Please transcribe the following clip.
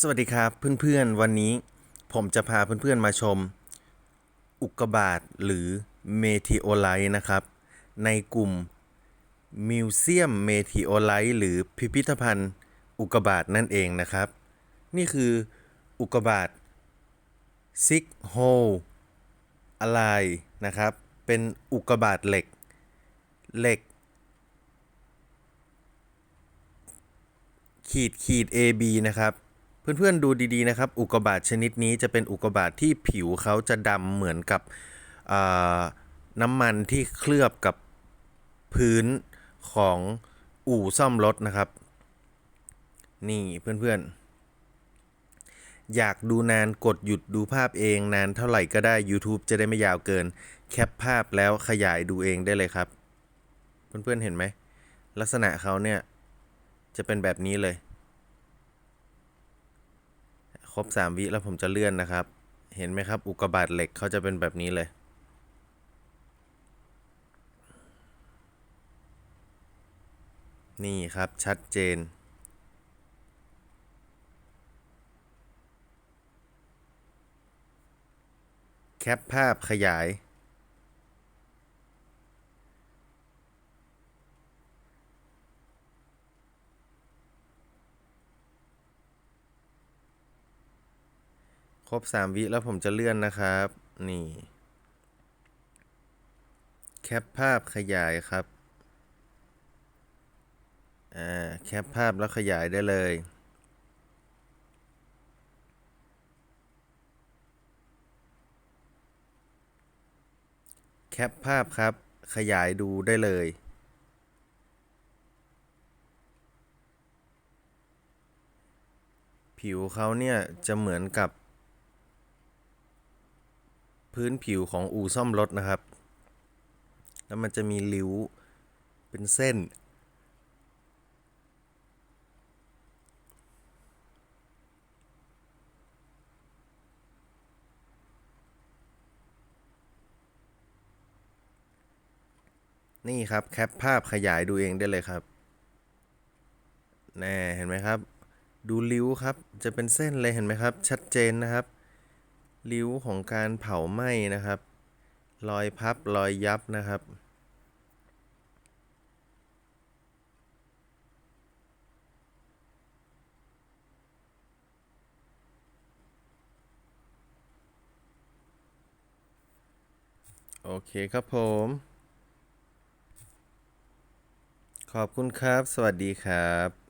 สวัสดีครับเพื่อนๆ วันนี้ผมจะพาเพื่อนๆ มาชม อุกกาบาตหรือเมทิโอไลท์นะครับ ในกลุ่มมิวเซียมเมทิโอไลท์หรือพิพิธภัณฑ์ อุกกาบาตนั่นเองนะครับ นี่คืออุกกาบาตซิกโฮอะไรนะครับ เป็นอุกกาบาตเหล็กเหล็ก ขีดขีด AB นะครับ เพื่อนๆดูดีๆนะครับ อุกกาบาตชนิดนี้จะเป็นอุกกาบาตที่ผิวเขาจะดำเหมือนกับน้ำมันที่เคลือบกับพื้นของอู่ซ่อมรถนะครับ นี่เพื่อนๆ อยากดูนานกดหยุดดูภาพเองนานเท่าไหร่ก็ได้ YouTube จะได้ไม่ยาวเกิน แคปภาพแล้วขยายดูเองได้เลยครับ เพื่อนๆเห็นไหม ลักษณะเขาเนี่ย จะเป็นแบบนี้เลย ครบ 3 วิแล้วผมจะเลื่อนนะครับ เห็นไหมครับ อุกกาบาตเหล็กเขาจะเป็นแบบนี้เลยนี่ครับ ชัดเจน แคปภาพขยาย รบ 3 วิแล้วผมจะเลื่อนนะครับ นี่ แคปภาพขยายครับ อ่า แคปภาพแล้วขยายได้เลยแคปภาพครับ ขยายดูได้เลย ผิวเขาเนี่ยจะเหมือนกับ พื้นผิวของอู่ซ่อมรถนะครับ แล้วมันจะมีริ้วเป็นเส้น นี่ครับแคปภาพขยายดูเองได้เลยครับแน่เห็นไหมครับ ดูริ้วครับจะเป็นเส้นเลยเห็นไหมครับ ชัดเจนนะครับ ริ้วของการเผาไหม้นะครับ รอยพับรอยยับนะครับโอเคครับผม ขอบคุณครับ สวัสดีครับ